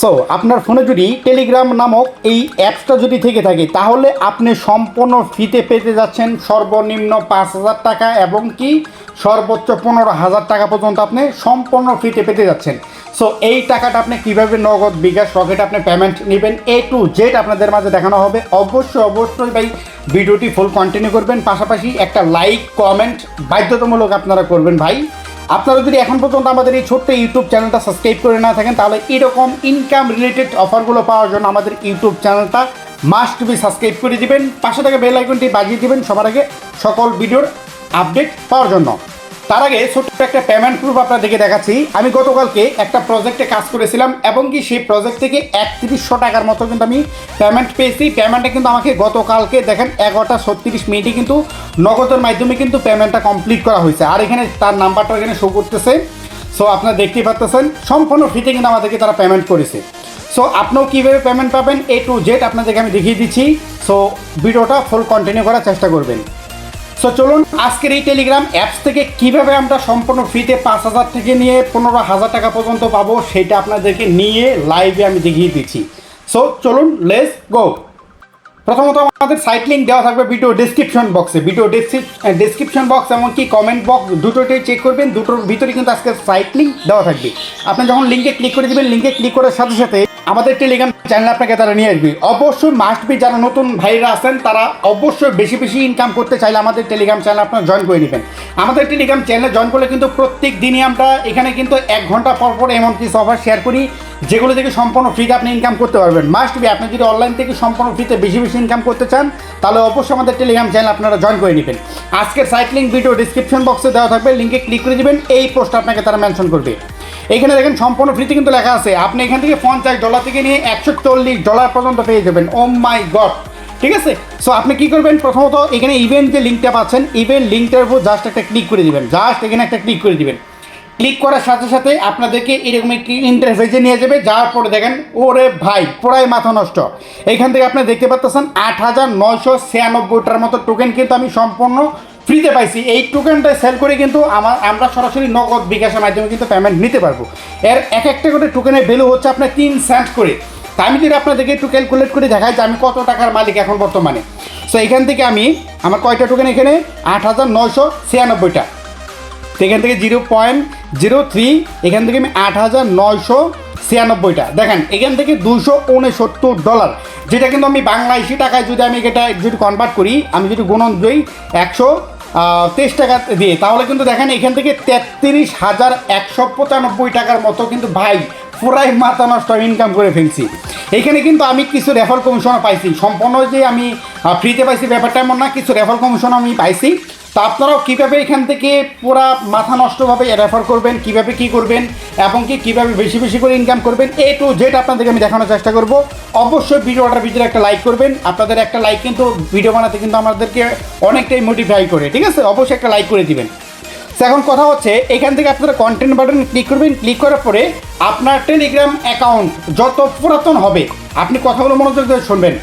So আপনার ফোনে যদি টেলিগ্রাম নামক এই অ্যাপসটা যদি থেকে থাকে, তাহলে আপনি সম্পূর্ণ ফ্রিতে পেতে যাচ্ছেন সর্বনিম্ন পাঁচ হাজার টাকা এবং কি সর্বোচ্চ পনেরো হাজার টাকা পর্যন্ত আপনি সম্পূর্ণ ফ্রিতে পেতে যাচ্ছেন। সো এই টাকাটা আপনি কীভাবে নগদ, বিকাশ রকেট আপনি পেমেন্ট নেবেন এ টু জেড আপনাদের মাঝে দেখানো হবে। অবশ্যই অবশ্যই ভাই, ভিডিওটি ফুল কন্টিনিউ করবেন। পাশাপাশি একটা লাইক কমেন্ট বাধ্যতামূলক আপনারা করবেন ভাই। আপনারা যদি এখন পর্যন্ত আমাদের এই ছোট্ট ইউটিউব চ্যানেলটা সাবস্ক্রাইব করে না থাকেন, তাহলে এরকম ইনকাম রিলেটেড অফারগুলো পাওয়ার জন্য আমাদের ইউটিউব চ্যানেলটা মাস্ট বি সাবস্ক্রাইব করে দিবেন। পাশে থেকে বেল আইকনটি বাজিয়ে দিবেন সবার আগে সকল ভিডিওর আপডেট পাওয়ার জন্য। তার আগে ছোট্ট একটা পেমেন্ট প্রুফ আপনাদেরকে দেখাচ্ছি। আমি গতকালকে একটা প্রজেক্টে কাজ করেছিলাম এবং কি সেই প্রজেক্ট থেকে একত্রিশশো টাকার মতো কিন্তু আমি পেমেন্ট পেয়েছি। পেমেন্টটা কিন্তু আমাকে গতকালকে দেখেন এগারোটা ছত্রিশ মিনিটে কিন্তু নগদের মাধ্যমে কিন্তু পেমেন্টটা কমপ্লিট করা হয়েছে। আর এখানে তার নাম্বারটা এখানে শো করতেছে। সো আপনারা দেখতেই পাচ্ছেন সম্পূর্ণ ফ্রিতে কিন্তু আমাদেরকে তারা পেমেন্ট করেছে। সো আপনিও কীভাবে পেমেন্ট পাবেন এ টু জেড আপনাদেরকে আমি দেখিয়ে দিচ্ছি। সো ভিডিওটা ফুল কন্টিনিউ করার চেষ্টা করবেন। সো চলুন আজকের এই টেলিগ্রাম অ্যাপস থেকে কীভাবে আমরা সম্পূর্ণ ফ্রিতে পাঁচ হাজার থেকে নিয়ে পনেরো হাজার টাকা পর্যন্ত পাবো সেটা আপনাদেরকে নিয়ে লাইভে আমি দেখিয়ে দিচ্ছি। সো চলুন লেস গো প্রথমত আমাদের সাইট লিঙ্ক দেওয়া থাকবে ভিডিও ডিসক্রিপশন বক্সে ভিডিও ডিসক্রিপশন বক্স এমনকি কমেন্ট বক্স দুটোতেই চেক করবেন, দুটোর ভিতরে কিন্তু আজকে সাইট লিঙ্ক দেওয়া থাকবে। আপনি যখন লিঙ্কে ক্লিক করে দেবেন লিঙ্কে ক্লিক করার সাথে সাথে আমাদের টেলিগ্রাম চ্যানেল আপনাকে তারা নিয়ে আসবে। অবশ্যই মাস্ট বি যারা নতুন ভাইরা আছেন, তারা অবশ্যই বেশি বেশি ইনকাম করতে চাইলে আমাদের টেলিগ্রাম চ্যানেল আপনারা জয়েন করে নেবেন। আমাদের টেলিগ্রাম চ্যানেলে জয়েন করলে কিন্তু প্রত্যেক দিনই আমরা এখানে কিন্তু এক ঘণ্টা পর পর এমন কিছু অফার শেয়ার করি, যেগুলো থেকে সম্পূর্ণ ফ্রিতে আপনি ইনকাম করতে পারবেন। মাস্ট বি আপনি যদি অনলাইন থেকে সম্পূর্ণ ফ্রিতে বেশি বেশি ইনকাম করতে চান, তাহলে অবশ্যই আমাদের টেলিগ্রাম চ্যানেল আপনারা জয়েন করে নেবেন। আজকের সাইক্লিং ভিডিও ডিসক্রিপশন বক্সে দেওয়া থাকবে লিঙ্কে ক্লিক করে দিবেন, এই পোস্ট আপনাকে তারা মেনশন করবে। এখানে দেখেন সম্পূর্ণ ফ্রিতে কিন্তু লেখা আছে। আপনি এখান থেকে পঞ্চাশ ডলার থেকে নিয়ে একশো চল্লিশ ডলার পর্যন্ত পেয়ে যাবেন। ও মাই গড ঠিক আছে? সো আপনি কি করবেন? প্রথমত এখানে ইভেন্ট যে লিঙ্কটা পাচ্ছেন ইভেন্ট লিঙ্কটার উপর জাস্ট একটা ক্লিক করে দিবেন। জাস্ট এখানে একটা ক্লিক করে দিবেন। ক্লিক করার সাথে সাথে আপনাদেরকে এরকম একটি ইন্টারফেসে নিয়ে যাবে। যাওয়ার পরে দেখেন, ওরে ভাই, পুরাই মাথা নষ্ট। এখান থেকে আপনি দেখতে পাচ্ছেন আট হাজার নয়শো ছিয়ানব্বইটার মতো টোকেন কিন্তু আমি সম্পূর্ণ ফ্রিতে পাইছি। এই টোকেনটা সেল করে কিন্তু আমার আমরা সরাসরি নগদ বিকাশের মাধ্যমে কিন্তু পেমেন্ট নিতে পারব। এর এক একটা করে টোকেনের ভ্যালু হচ্ছে আপনার তিন সেন্ট করে। তা আমি যদি আপনাদেরকে একটু ক্যালকুলেট করে দেখাই যে আমি কত টাকার মালিক এখন বর্তমানে। সো এখান থেকে আমি আমার কয়টা টোকেন এখানে? আট হাজার নয়শো ছিয়ানব্বইটা। এখান থেকে জিরো পয়েন্ট জিরো থ্রি, এখান থেকে আমি আট হাজার নয়শো ছিয়ানব্বইটা। দেখেন, এখান থেকে দুশো উনসত্তর ডলার যেটা কিন্তু আমি বাংলাদেশি টাকায় যদি আমি এটা যদি কনভার্ট করি, আমি যদি গুণন দিই একশো তেইশ টাকা দিয়ে। তাহলে কিন্তু দেখেন, এখান থেকে তেত্রিশ হাজার একশো পঁচানব্বই টাকার মতো কিন্তু ভাই পুরাই মাথা নষ্ট ইনকাম করে ফেলছি। এখানে কিন্তু আমি কিছু রেফার কমিশনও পাইছি। সম্পূর্ণ যে আমি ফ্রিতে পাইছি ব্যাপারটা এমন না, কিছু রেফার কমিশন আমি পাইছি। তো আপনারাও কীভাবে এখান থেকে পুরা মাথা নষ্টভাবে রেফার করবেন, কীভাবে কি করবেন, এবং কি কীভাবে বেশি বেশি করে ইনকাম করবেন এ টু জেড আপনাদেরকে আমি দেখানোর চেষ্টা করব। অবশ্যই ভিডিওটার ভিতরে একটা লাইক করবেন। আপনাদের একটা লাইক কিন্তু ভিডিও বানাতে কিন্তু আমাদেরকে অনেকটাই মোটিফাই করে, ঠিক আছে? অবশ্যই একটা লাইক করে দিবেন। এখন কথা হচ্ছে, এখান থেকে আপনারা কন্টেন্ট বাটন ক্লিক করবেন। ক্লিক করার পরে আপনার টেলিগ্রাম অ্যাকাউন্ট যত পুরাতন হবে, আপনি কথাগুলো মনোযোগ দিয়ে শুনবেন।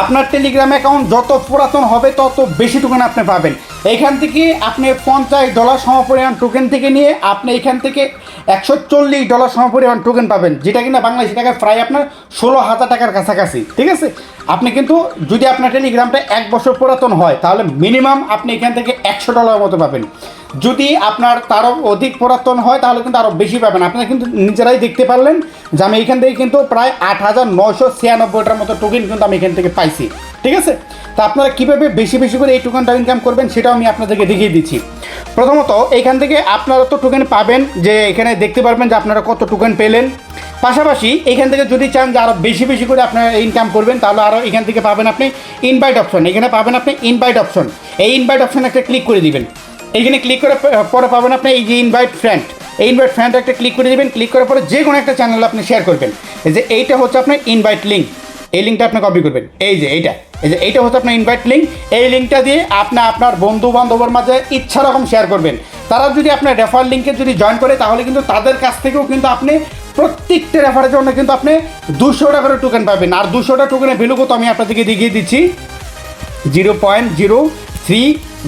আপনার টেলিগ্রাম অ্যাকাউন্ট যত পুরাতন হবে, তত বেশি টোকেন আপনি পাবেন। এইখান থেকে আপনি পঞ্চাশ ডলার সমপরিমাণ টোকেন থেকে নিয়ে আপনি এখান থেকে একশো চল্লিশ ডলার সমপরিমাণ টোকেন পাবেন, যেটা কিনা বাংলাদেশি টাকায় প্রায় আপনার ষোলো হাজার টাকার কাছাকাছি, ঠিক আছে? আপনি কিন্তু যদি আপনার টেলিগ্রামটা এক বছর পুরাতন হয়, তাহলে মিনিমাম আপনি এখান থেকে একশো ডলার মতো পাবেন। যদি আপনার তারও অধিক পুরাতন হয়, তাহলে কিন্তু আরও বেশি পাবেন। আপনারা কিন্তু নিজেরাই দেখতে পারলেন যে আমি এখান থেকে কিন্তু প্রায় আট হাজার নশো ছিয়ানব্বইটার মতো টোকেন কিন্তু আমি এখান থেকে পাইছি। ঠিক আছে? তা আপনারা কীভাবে বেশি বেশি করে এই টোকেনটা ইনকাম করবেন, সেটাও আমি আপনাদেরকে দেখিয়ে দিচ্ছি। প্রথমত, এখান থেকে আপনারা তো টোকেন পাবেন যে এখানে দেখতে পারবেন যে আপনারা কত টোকেন পেলেন। পাশাপাশি এখান থেকে যদি চান যে আরও বেশি বেশি করে আপনারা ইনকাম করবেন, তাহলে আরও এখান থেকে পাবেন আপনি ইনভাইট অপশন এখানে পাবেন আপনি ইনভাইট অপশন এই ইনভাইট অপশন একটা ক্লিক করে দিবেন। এইখানে ক্লিক করে পরে পাবেন আপনি এই যে ইনভাইট ফ্রেন্ড এই ইনভাইট ফ্রেন্ড একটা ক্লিক করে দেবেন ক্লিক করার পরে যে কোনো একটা চ্যানেল আপনি শেয়ার করবেন। এই যে এইটা হচ্ছে আপনার ইনভাইট লিঙ্ক এই লিঙ্কটা আপনি কপি করবেন। এই যে এইটা। এই যে এইটা হচ্ছে আপনার ইনভাইট লিঙ্ক এই লিঙ্কটা দিয়ে আপনি আপনার বন্ধু বান্ধবের মাঝে ইচ্ছা রকম শেয়ার করবেন। তারা যদি আপনার রেফার লিঙ্কে যদি জয়েন করে, তাহলে কিন্তু তাদের কাছ থেকেও কিন্তু আপনি প্রত্যেকটা রেফারের জন্য কিন্তু আপনি দুশোটা করে টোকেন পাবেন। আর দুশোটা টোকেনের ভ্যালু কত আমি আপনাদেরকে দেখিয়ে দিচ্ছি। জিরো পয়েন্ট জিরো থ্রি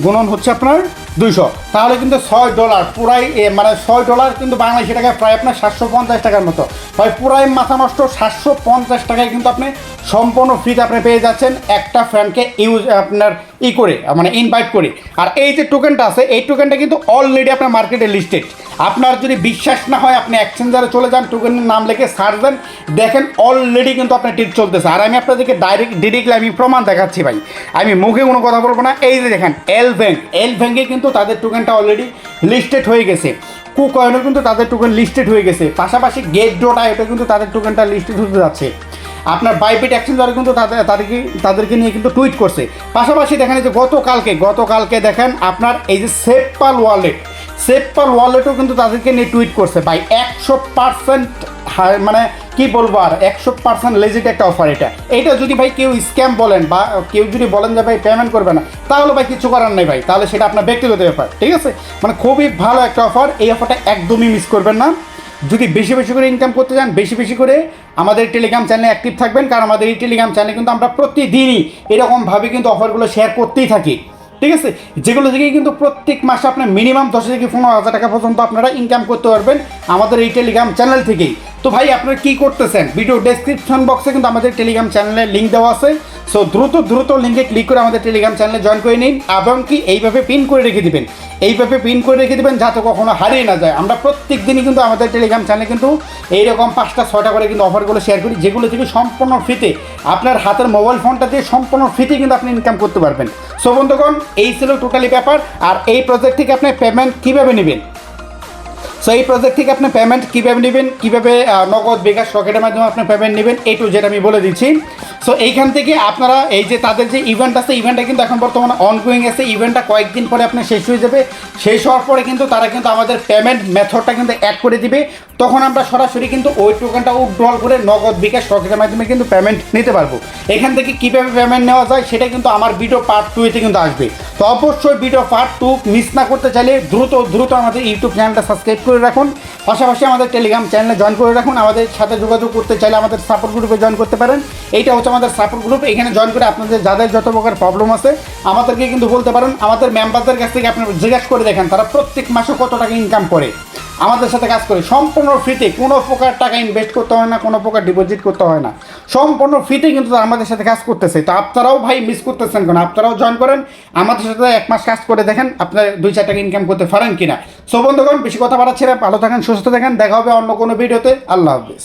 গুণন হচ্ছে আপনার দুইশো। তাহলে কিন্তু ছয় ডলার পুরাই মানে ছয় ডলার কিন্তু বাংলাদেশি টাকায় প্রায় আপনার সাতশো পঞ্চাশ টাকার মতো। হয় পুরাই মাথা নষ্ট, সাতশো পঞ্চাশ টাকায় কিন্তু আপনি সম্পূর্ণ ফ্রিতে আপনি পেয়ে যাচ্ছেন একটা ফ্রেন্ডকে ইউজ আপনার ই করে মানে ইনভাইট করে। আর এই যে টোকেনটা আছে, এই টোকেনটা কিন্তু অলরেডি আপনার মার্কেটে লিস্টেড আপনার যদি বিশ্বাস না হয়, আপনি এক্সচেঞ্জারে চলে যান টোকেনের নাম লিখে সার্চ দেন, দেখেন অলরেডি কিন্তু আপনার টিট চলতেছে। আর আমি আপনাদেরকে ডাইরেক্ট ডিরেক্টলি আমি প্রমাণ দেখাচ্ছি ভাই। আমি মুখে কোনো কথা বলব না। এই যে দেখেন এল ব্যাংক এল ব্যাংকে কিন্তু তাদের টোকেনটা অলরেডি লিস্টেড হয়ে গেছে। কুকয়েনও কিন্তু তাদের টোকেন লিস্টেড হয়ে গেছে। পাশাপাশি গেট ডোটা এটা কিন্তু তাদের টোকেনটা লিস্টেড হতে যাচ্ছে। আপনার বাইপিট অ্যাকশন দ্বারা কিন্তু তাদের, তাদেরকে তাদেরকে নিয়ে কিন্তু টুইট করছে। পাশাপাশি দেখেন যে গতকালকে গতকালকে দেখেন আপনার এই যে সেপাল ওয়ালেট সেফপাল ওয়ালেটও কিন্তু তাদেরকে নিয়ে টুইট করছে। ভাই, একশো পার্সেন্ট মানে কি বলব আর, একশো পার্সেন্ট লেজিট একটা অফার এটা। এটা যদি ভাই কেউ স্ক্যাম বলেন বা কেউ যদি বলেন যে ভাই পেমেন্ট করবে না, তাহলে ভাই কিছু করার নেই ভাই। তাহলে সেটা আপনার ব্যক্তিগত ব্যাপার, ঠিক আছে? মানে খুবই ভালো একটা অফার এই অফারটা একদমই মিস করবেন না। যদি বেশি বেশি করে ইনকাম করতে চান, বেশি বেশি করে আমাদের টেলিগ্রাম চ্যানেলে অ্যাক্টিভ থাকবেন, কারণ আমাদের এই টেলিগ্রাম চ্যানেলে কিন্তু আমরা প্রতিদিনই এরকমভাবে কিন্তু অফারগুলো শেয়ার করতেই থাকি। ঠিক আছে? যেগুলো থেকে কিন্তু প্রত্যেক মাসে আপনার মিনিমাম দশ থেকে পনেরো হাজার টাকা পর্যন্ত আপনারা ইনকাম করতে পারবেন আমাদের এই টেলিগ্রাম চ্যানেল থেকেই। তো ভাই, আপনারা কী করতেছেন? ভিডিও ডেসক্রিপশন বক্সে কিন্তু আমাদের টেলিগ্রাম চ্যানেলের লিঙ্ক দেওয়া আছে। সো দ্রুত দ্রুত লিঙ্কে ক্লিক করে আমাদের টেলিগ্রাম চ্যানেলে জয়েন করে নিন এবং কি এইভাবে পিন করে রেখে দিবেন। এইভাবে পিন করে রেখে দেবেন যাতে কখনো হারিয়ে না যায়। আমরা প্রত্যেক দিনই কিন্তু আমাদের টেলিগ্রাম চ্যানেলে কিন্তু এইরকম পাঁচটা, ছয়টা করে কিন্তু অফারগুলো শেয়ার করি, যেগুলো থেকে সম্পূর্ণ ফ্রিতে আপনার হাতের মোবাইল ফোনটা দিয়ে সম্পূর্ণ ফ্রিতে কিন্তু আপনি ইনকাম করতে পারবেন। সো বন্ধুগণ, এই ছিল টোটালি ব্যাপার। আর এই প্রজেক্ট থেকে আপনি পেমেন্ট কীভাবে নেবেন? সো এই প্রজেক্ট থেকে আপনি পেমেন্ট কীভাবে নেবেন? কীভাবে নগদ বিকাশ রকেটের মাধ্যমে আপনি পেমেন্ট নেবেন? এই টু যেটা আমি বলে দিচ্ছি। সো এইখান থেকে আপনারা এই যে তাদের যে ইভেন্ট আছে ইভেন্টটা কিন্তু এখন বর্তমানে অনগোয়িং আছে। ইভেন্টটা কয়েকদিন পরে আপনার শেষ হয়ে যাবে। শেষ হওয়ার পরে কিন্তু তারা কিন্তু আমাদের পেমেন্ট মেথডটা কিন্তু অ্যাড করে দিবে। তখন আমরা সরাসরি কিন্তু ওই টোকেনটা উইথড্রল করে নগদ বিকাশ রকেটের মাধ্যমে কিন্তু পেমেন্ট নিতে পারব। এখান থেকে কীভাবে পেমেন্ট নেওয়া যায়, সেটা কিন্তু আমার ভিডিও পার্ট টুতে কিন্তু আসবে। তো অবশ্যই ভিডিও পার্ট টু মিস না করতে চাইলে দ্রুত দ্রুত আমাদের ইউটিউব চ্যানেলটা সাবস্ক্রাইব করে রাখুন। পাশাপাশি আমাদের টেলিগ্রাম চ্যানেলে জয়েন করে রাখুন। আমাদের সাথে যোগাযোগ করতে চাইলে আমাদের সাপোর্ট গ্রুপে জয়েন করতে পারেন। এইটা হচ্ছে আমাদের সাপোর্ট গ্রুপ এখানে জয়েন করে আপনাদের যাদের যত প্রকার প্রবলেম আছে, আমাদেরকে কিন্তু বলতে পারেন, আমাদের মেম্বারদের কাছ থেকে আপনি জিজ্ঞাসা করে দেখেন, তারা প্রত্যেক মাসে কত টাকা ইনকাম করে। আমাদের সাথে কাজ করে। সম্পূর্ণ ফ্রিতে কোনো প্রকার টাকা ইনভেস্ট করতে হয় না, কোনো প্রকার ডিপোজিট করতে হয় না। সম্পূর্ণ ফ্রিতে কিন্তু তারা আমাদের সাথে কাজ করতেছে। তো আপনারাও ভাই মিস করতেছেন কেন? আপনারাও জয়েন করেন। আমাদের সাথে এক মাস কাজ করে দেখেন, আপনার দুই চার টাকা ইনকাম করতে পারেন কিনা। সো বন্ধুগণ, বেশি কথা বাড়াচ্ছে ভালো থাকেন, সুস্থ থাকেন। দেখা হবে অন্য কোনো ভিডিওতে আল্লাহ হাফিজ।